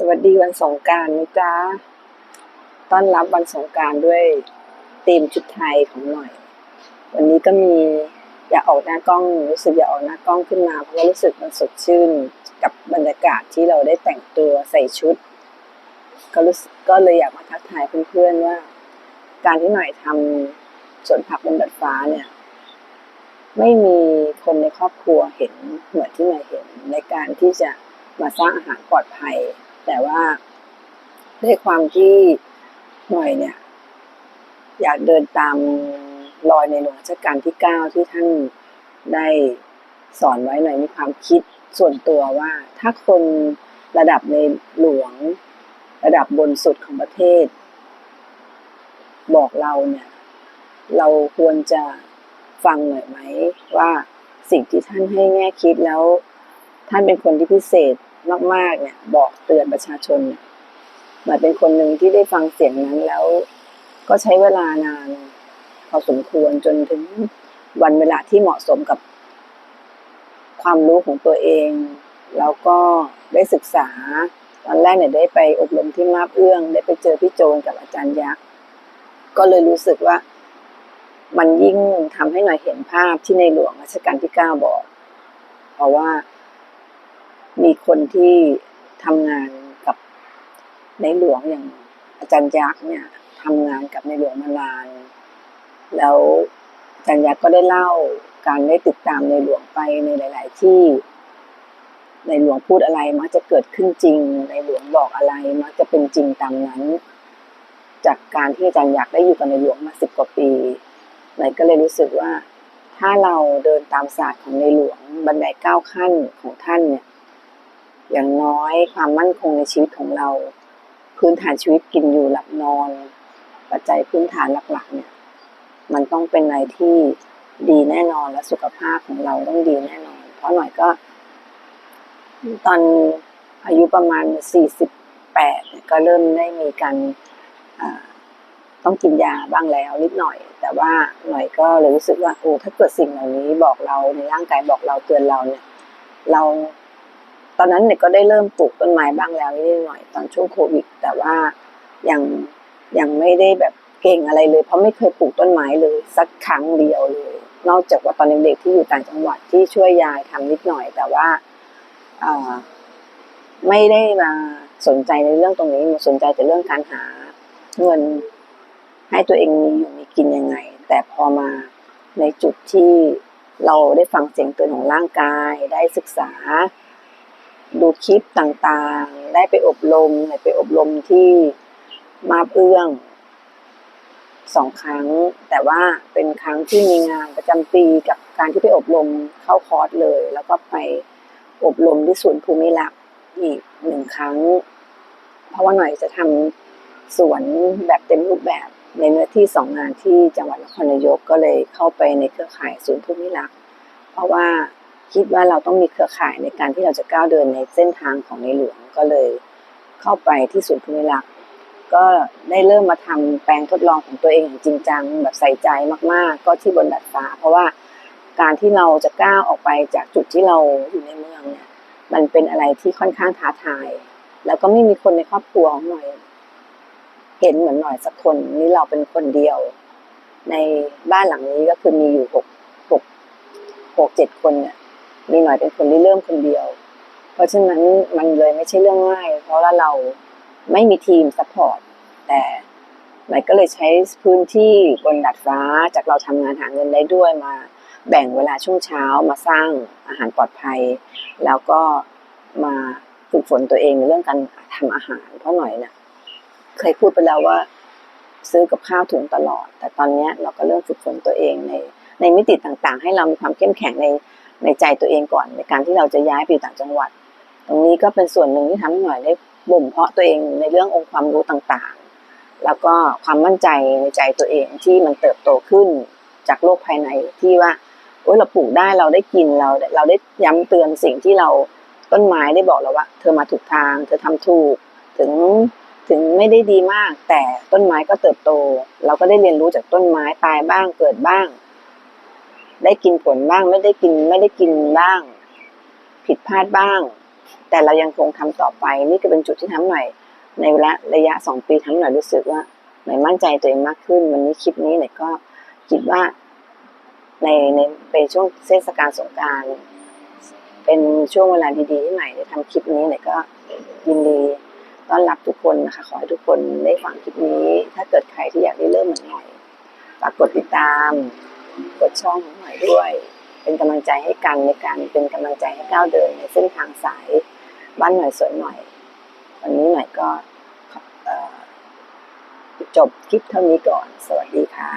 สวัสดีวันสงการนะจ๊ะ ต้อนรับวันสงการด้วยธีมชุดไทยของหน่อย วันนี้ก็มีอยากออกหน้ากล้องรู้สึกอยากออกหน้ากล้องขึ้นมา เพราะว่ารู้สึกมันสดชื่นกับบรรยากาศที่เราได้แต่งตัวใส่ชุด ก็รู้สึกก็เลยอยากมาทักทายเพื่อนๆว่า การที่หน่อยทำสวนผักบนดาดฟ้าเนี่ย ไม่มีคนในครอบครัวเห็นเหมือนที่หน่อยเห็นในการที่จะมาสร้างอาหารปลอดภัย แต่ว่าด้วยความที่หน่อยเนี่ย อยากเดินตามรอยในหลวงรัชกาลที่เก้าที่ท่านได้สอนไว้หน่อยมีความคิดส่วนตัวว่า ถ้าคนระดับในหลวงระดับบนสุดของประเทศ บอกเราเนี่ย เราควรจะฟังหน่อยไหมว่าสิ่งที่ท่านให้แง่คิดแล้ว ท่านเป็นคนที่พิเศษ มากๆเนี่ย บอกเตือนประชาชนเนี่ยมาเป็นคนหนึ่งที่ได้ฟังเสียงนั้นแล้ว ก็ใช้เวลานานพอสมควรจนถึงวันเวลาที่เหมาะสมกับ ความรู้ของตัวเอง แล้วก็ได้ศึกษา ตอนแรกเนี่ยได้ไปอบรมที่มาบเอื้อง ได้ไปเจอพี่โจนกับอาจารย์ยักษ์ก็เลยรู้สึกว่ามันยิ่งทำให้หน่อยเห็นภาพที่ในหลวงรัชกาลที่เก้าบอก เพราะว่า มีคนที่ทำงานกับในหลวงอย่างอาจารย์ยักษ์เนี่ยทำงานกับในหลวงมานาน แล้วอาจารย์ยักษ์ก็ได้เล่าการได้ติดตามในหลวงไปในหลาย ๆ ที่ ในหลวงพูดอะไรมักจะเกิดขึ้นจริง ในหลวงบอกอะไรมักจะเป็นจริงตามนั้น จากการที่อาจารย์ยักษ์ได้อยู่กับในหลวงมาสิบกว่าปีหนก็เลยรู้สึกว่า ถ้าเราเดินตามศาสตร์ของในหลวงบันไดเก้าขั้นของท่านเนี่ย อย่างน้อยความมั่นคงในชีวิตของเรา พื้นฐานชีวิตกินอยู่หลับนอน ปัจจัยพื้นฐานหลักๆเนี่ยมันต้องเป็นอะไรที่ดีแน่นอนและสุขภาพของเราต้องดีแน่นอน เพราะหน่อยก็ ตอนอายุประมาณสี่สิบแปดก็เริ่มได้มีการต้องกินยาบ้างแล้วนิดหน่อย แต่ว่าหน่อยก็เลยรู้สึกว่าโอ้ถ้าเกิดสิ่งเหล่านี้บอกเราในร่างกายบอกเราเตือนเราเนี่ย เรา ตอนนั้นเนี่ยก็ได้เริ่มปลูกต้นไม้บ้างแล้วนิดหน่อยตอนช่วงโควิด แต่ว่ายังยังไม่ได้แบบเก่งอะไรเลย เพราะไม่เคยปลูกต้นไม้เลยสักครั้งเดียวเลย นอกจากว่าตอนเด็กๆที่อยู่ต่างจังหวัดที่ช่วยยายทำนิดหน่อย แต่ว่าไม่ได้มาสนใจในเรื่องตรงนี้มาสนใจแต่เรื่องการหาเงินให้ตัวเองมีอยู่มีกินยังไง แต่พอมาในจุดที่เราได้ฟังเสียงเตือนของร่างกายได้ศึกษา ดูคลิปต่างๆ ได้ไปอบรมได้ไปอบรมที่มาเอื้องสองครั้ง แต่ว่าเป็นครั้งที่มีงานประจำปีกับการที่ไปอบรมเข้าคอร์สเลย แล้วก็ไปอบรมที่ศูนย์ภูมิลักอีกหนึ่งครั้ง เพราะว่าหน่อยจะทำสวนแบบเต็มรูปแบบในเนื้อที่สองงานที่จังหวัดนครนายกก็เลยเข้าไปในเครือข่ายศูนย์ภูมิรักเพราะว่า คิดว่าเราต้องมีเครือข่ายในการที่เราจะก้าวเดินในเส้นทางของในหลวงก็เลยเข้าไปที่ศูนย์ภูมิรักษ์ก็ได้เริ่มมาทำแปลงทดลองของตัวเองอย่างจริงจังแบบใส่ใจมากๆ ก็ที่บนดาดฟ้า เพราะว่าการที่เราจะก้าวออกไปจากจุดที่เราอยู่ในเมืองเนี่ยมันเป็นอะไรที่ค่อนข้างท้าทาย แล้วก็ไม่มีคนในครอบครัวของหน่อย เห็นเหมือนหน่อยสักคนนี่เราเป็นคนเดียว ในบ้านหลังนี้ก็คือมีอยู่หกหกหกเจ็ดคนเนี่ย มีหน่อยเป็นคนที่เริ่มคนเดียว เพราะฉะนั้นมันเลยไม่ใช่เรื่องง่าย เพราะว่าเราไม่มีทีมซัพพอร์ตแต่หน่อยก็เลยใช้พื้นที่บนดาดฟ้าจากเราทำงานหาเงินได้ด้วยมา แบ่งเวลาช่วงเช้ามาสร้างอาหารปลอดภัย แล้วก็มาฝึกฝนตัวเองในเรื่องการทำอาหารเพราะหน่อยเนะเคยพูดไปแล้วว่าซื้อกับข้าวถุงตลอด แต่ตอนนี้เราก็เริ่มฝึกฝนตัวเองในในมิติต่างๆ ให้เรามีความเข้มแข็งใน ในใจตัวเองก่อน ในการที่เราจะย้ายไปต่างจังหวัด ตรงนี้ก็เป็นส่วนหนึ่งที่ทำให้หน่อยได้บ่มเพาะตัวเองในเรื่ององค์ความรู้ต่างๆ แล้วก็ความมั่นใจในใจตัวเองที่มันเติบโตขึ้นจากโลกภายในที่ว่าโอ้ยเราปลูกได้เราได้กินเราเราได้ย้ำเตือนสิ่งที่เราต้นไม้ได้บอกเราว่า เธอมาถูกทาง เธอทำถูกถึงถึงไม่ได้ดีมาก แต่ต้นไม้ก็เติบโต เราก็ได้เรียนรู้จากต้นไม้ตายบ้างเกิดบ้าง ได้กินผลบ้างไม่ได้กินไม่ได้กินบ้าง ผิดพลาดบ้าง แต่เรายังคงทำต่อไปนี่ก็เป็นจุดที่ทำหน่อย ในเวลาระยะสองปีทั้งหน่อยรู้สึกว่าหน่อยมั่นใจตัวเองมากขึ้น วันนี้คลิปนี้หน่อยก็คิดว่าในในเป็นช่วงเทศกาลสงการเป็นช่วงเวลาดีๆที่ใหม่ได้ทำคลิปนี้หน่อยก็ยินดีต้อนรับทุกคนนะคะขอให้ทุกคนได้ฟังคลิปนี้ ถ้าเกิดใครที่อยากได้เริ่มเหมือนหน่อยฝากกดติดตาม กดช่องหน่อยด้วย เป็นกำลังใจให้กันในการเป็นกำลังใจให้ก้าวเดินในเส้นทางสายบ้านหน่อยสวนหน่อย วันนี้หน่อยก็จบคลิปเท่านี้ก่อน สวัสดีค่ะ